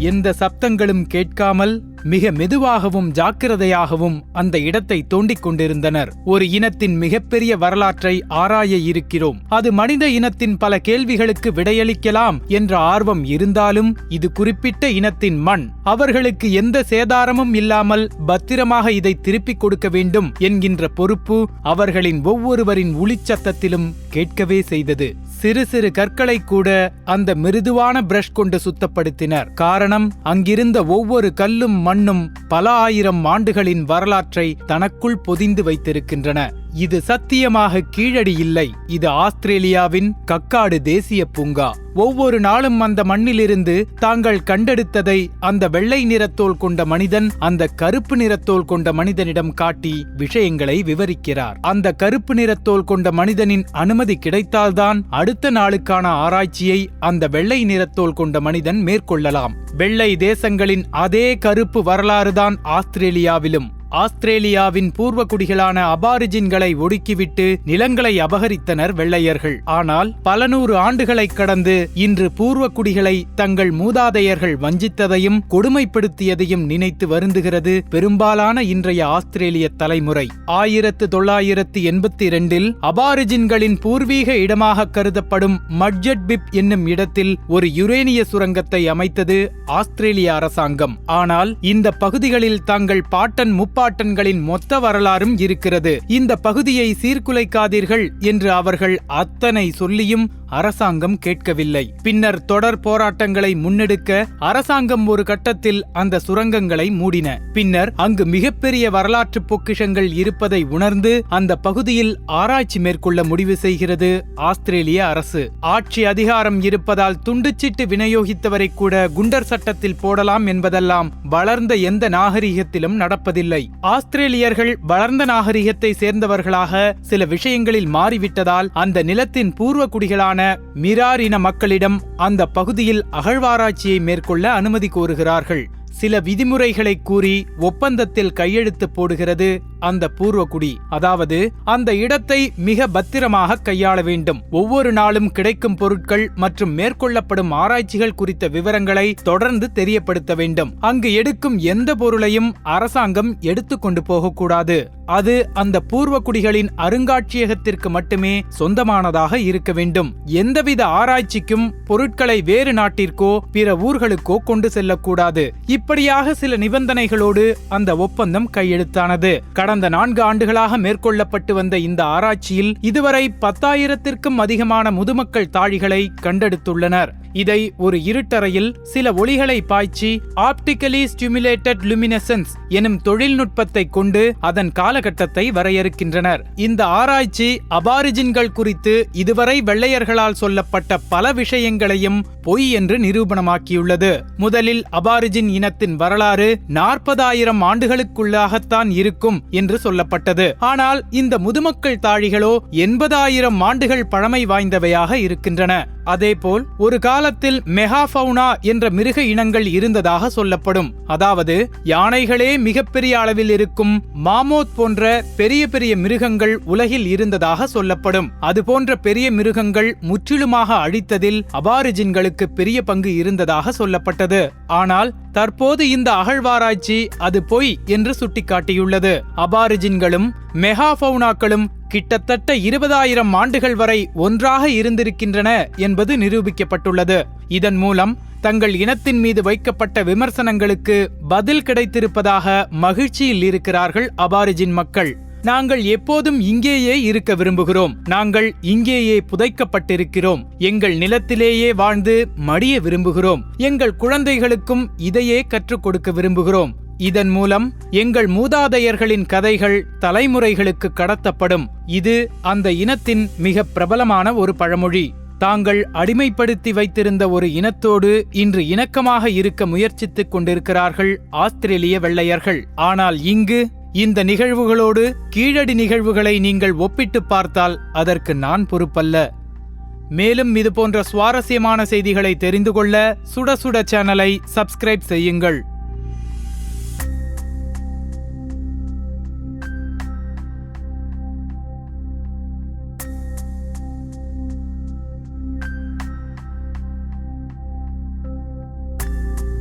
எந்த சப்தங்களும் கேட்காமல் மிக மெதுவாகவும் ஜாக்கிரதையாகவும் அந்த இடத்தை தோண்டிக் கொண்டிருந்தனர். ஒரு இனத்தின் மிகப்பெரிய வரலாற்றை ஆராய இருக்கிறோம். அது மனித இனத்தின் பல கேள்விகளுக்கு விடையளிக்கலாம் என்ற ஆர்வம் இருந்தாலும் இது குறிப்பிட்ட இனத்தின் மண். அவர்களுக்கு எந்த சேதாரமும் இல்லாமல் பத்திரமாக இதை திருப்பிக் கொடுக்க வேண்டும் என்கின்ற பொறுப்பு அவர்களின் ஒவ்வொருவரின் உளிச்சத்தத்திலும் கேட்கவே செய்தது. சிறு சிறு கற்களை கூட அந்த மிருதுவான பிரஷ் கொண்டு சுத்தப்படுத்தினர். காரணம் அங்கிருந்த ஒவ்வொரு கல்லும் மண்ணும் பல ஆயிரம் ஆண்டுகளின் வரலாற்றை தனக்குள் பொதிந்து வைத்திருக்கின்றன. இது சத்தியமாக கீழடி இல்லை. இது ஆஸ்திரேலியாவின் கக்காடு தேசிய பூங்கா. ஒவ்வொரு நாளும் அந்த மண்ணிலிருந்து தாங்கள் கண்டெடுத்ததை அந்த வெள்ளை நிறத்தோல் கொண்ட மனிதன் அந்த கருப்பு நிறத்தோல் கொண்ட மனிதனிடம் காட்டி விஷயங்களை விவரிக்கிறார். அந்த கருப்பு நிறத்தோல் கொண்ட மனிதனின் அனுமதி கிடைத்தால்தான் அடுத்த நாளுக்கான ஆராய்ச்சியை அந்த வெள்ளை நிறத்தோல் கொண்ட மனிதன் மேற்கொள்ளலாம். வெள்ளை தேசங்களின் அதே கருப்பு வரலாறுதான் ஆஸ்திரேலியாவிலும். ஆஸ்திரேலியாவின் பூர்வ குடிகளான அபாரிஜின்களை ஒடுக்கிவிட்டு நிலங்களை அபகரித்தனர் வெள்ளையர்கள். ஆனால் பல நூறு ஆண்டுகளை கடந்து இன்று பூர்வ குடிகளை தங்கள் மூதாதையர்கள் வஞ்சித்ததையும் கொடுமைப்படுத்தியதையும் நினைத்து வருந்துகிறது பெரும்பாலான இன்றைய ஆஸ்திரேலிய தலைமுறை. ஆயிரத்து தொள்ளாயிரத்து எண்பத்தி இரண்டில் அபாரிஜின்களின் பூர்வீக இடமாக கருதப்படும் மட்ஜட் பிப் என்னும் இடத்தில் ஒரு யுரேனிய சுரங்கத்தை அமைத்தது ஆஸ்திரேலிய அரசாங்கம். ஆனால் இந்த பகுதிகளில் தங்கள் பாட்டன் முப்ப ஆர்ப்பாட்டங்களின் மொத்த வரலாறும் இருக்கிறது. இந்த பகுதியை சீர்குலைக்காதீர்கள் என்று அவர்கள் அத்தனை சொல்லியும் அரசாங்கம் கேட்கவில்லை. பின்னர் தொடர் போராட்டங்களை முன்னெடுக்க அரசாங்கம் ஒரு கட்டத்தில் அந்த சுரங்கங்களை மூடின. பின்னர் அங்கு மிகப்பெரிய வரலாற்று பொக்கிஷங்கள் இருப்பதை உணர்ந்து அந்த பகுதியில் ஆராய்ச்சி மேற்கொள்ள முடிவு செய்கிறது ஆஸ்திரேலிய அரசு. ஆட்சி அதிகாரம் இருப்பதால் துண்டுச்சிட்டு விநியோகித்தவரை கூட குண்டர் சட்டத்தில் போடலாம் என்பதெல்லாம் வளர்ந்த எந்த நாகரிகத்திலும் நடப்பதில்லை. ஆஸ்திரேலியர்கள் வளர்ந்த நாகரிகத்தை சேர்ந்தவர்களாக சில விஷயங்களில் மாறிவிட்டதால் அந்த நிலத்தின் பூர்வ குடிகளான மிரார் இன மக்களிடம் அந்த பகுதியில் அகழ்வாராய்ச்சியை மேற்கொள்ள அனுமதி கோருகிறார்கள். சில விதிமுறைகளை கூறி ஒப்பந்தத்தில் கையெழுத்து போடுகிறது. அந்த பூர்வகுடி அதாவது அந்த இடத்தை மிக பத்திரமாக கையாள வேண்டும். ஒவ்வொரு நாளும் கிடைக்கும் பொருட்கள் மற்றும் மேற்கொள்ளப்படும் ஆராய்ச்சிகள் குறித்த விவரங்களை தொடர்ந்து தெரியப்படுத்த வேண்டும். அங்கு எடுக்கும் எந்த பொருளையும் அரசாங்கம் எடுத்துக்கொண்டு போகக்கூடாது. அது அந்த பூர்வகுடிகளின் அருங்காட்சியகத்திற்கு மட்டுமே சொந்தமானதாக இருக்க வேண்டும். எந்தவித ஆராய்ச்சிக்கும் பொருட்களை வேறு நாட்டிற்கோ பிற ஊர்களுக்கோ கொண்டு செல்லக்கூடாது. இப்படியாக சில நிபந்தனைகளோடு அந்த ஒப்பந்தம் கையெழுத்தானது. கடந்த நான்கு ஆண்டுகளாக மேற்கொள்ளப்பட்டு வந்த இந்த ஆராய்ச்சியில் இதுவரை பத்தாயிரத்திற்கும் அதிகமான முதுமக்கள் தாழிகளை கண்டெடுத்துள்ளனர். இதை ஒரு இருட்டறையில் சில ஒளிகளை பாய்ச்சி ஆப்டிக்கலி ஸ்டிமுலேட்டட் லுமினசன்ஸ் எனும் தொழில்நுட்பத்தை கொண்டு அதன் காலகட்டத்தை வரையறுக்கின்றனர். இந்த ஆராய்ச்சி அபாரிஜின்கள் குறித்து இதுவரை வெள்ளையர்களால் சொல்லப்பட்ட பல விஷயங்களையும் பொய் என்று நிரூபணமாக்கியுள்ளது. முதலில் அபாரிஜின் இனத்தின் வரலாறு நாற்பதாயிரம் ஆண்டுகளுக்குள்ளாகத்தான் இருக்கும் என்று சொல்லப்பட்டது. ஆனால் இந்த முதுமக்கள் தாழிகளோ எண்பதாயிரம் ஆண்டுகள் பழமை வாய்ந்தவையாக இருக்கின்றன. அதேபோல் ஒரு காலத்தில் மெகாஃபவுனா என்ற மிருக இனங்கள் இருந்ததாக சொல்லப்படும். அதாவது யானைகளே மிகப்பெரிய அளவில் இருக்கும் மாமோத் போன்ற பெரிய பெரிய மிருகங்கள் உலகில் இருந்ததாக சொல்லப்படும். அதுபோன்ற பெரிய மிருகங்கள் முற்றிலுமாக அழித்ததில் அபாரிஜின்களுக்கு பெரிய பங்கு இருந்ததாக சொல்லப்பட்டது. ஆனால் தற்போது இந்த அகழ்வாராய்ச்சி அது பொய் என்று சுட்டிக்காட்டியுள்ளது. அபாரிஜின்களும் மெகாஃபவுனாக்களும் கிட்டத்தட்ட இருபதாயிரம் ஆண்டுகள் வரை ஒன்றாக இருந்திருக்கின்றன என்பது நிரூபிக்கப்பட்டுள்ளது. இதன் மூலம் தங்கள் இனத்தின் மீது வைக்கப்பட்ட விமர்சனங்களுக்கு பதில் கிடைத்திருப்பதாக மகிழ்ச்சியில் இருக்கிறார்கள் அபாரிஜின் மக்கள். நாங்கள் எப்போதும் இங்கேயே இருக்க விரும்புகிறோம். நாங்கள் இங்கேயே புதைக்கப்பட்டிருக்கிறோம். எங்கள் நிலத்திலேயே வாழ்ந்து மடிய விரும்புகிறோம். எங்கள் குழந்தைகளுக்கும் இதையே கற்றுக் கொடுக்க விரும்புகிறோம். இதன் மூலம் எங்கள் மூதாதையர்களின் கதைகள் தலைமுறைகளுக்கு கடத்தப்படும். இது அந்த இனத்தின் மிக பிரபலமான ஒரு பழமொழி. தாங்கள் அடிமைப்படுத்தி வைத்திருந்த ஒரு இனத்தோடு இன்று இணக்கமாக இருக்க முயற்சித்துக் கொண்டிருக்கிறார்கள் ஆஸ்திரேலிய வெள்ளையர்கள். ஆனால் இங்கு இந்த நிகழ்வுகளோடு கீழடி நிகழ்வுகளை நீங்கள் ஒப்பிட்டு பார்த்தால் அதற்கு நான் பொறுப்பல்ல. மேலும் இதுபோன்ற சுவாரஸ்யமான செய்திகளை தெரிந்து கொள்ள சுட சுட சேனலை சப்ஸ்கிரைப் செய்யுங்கள்.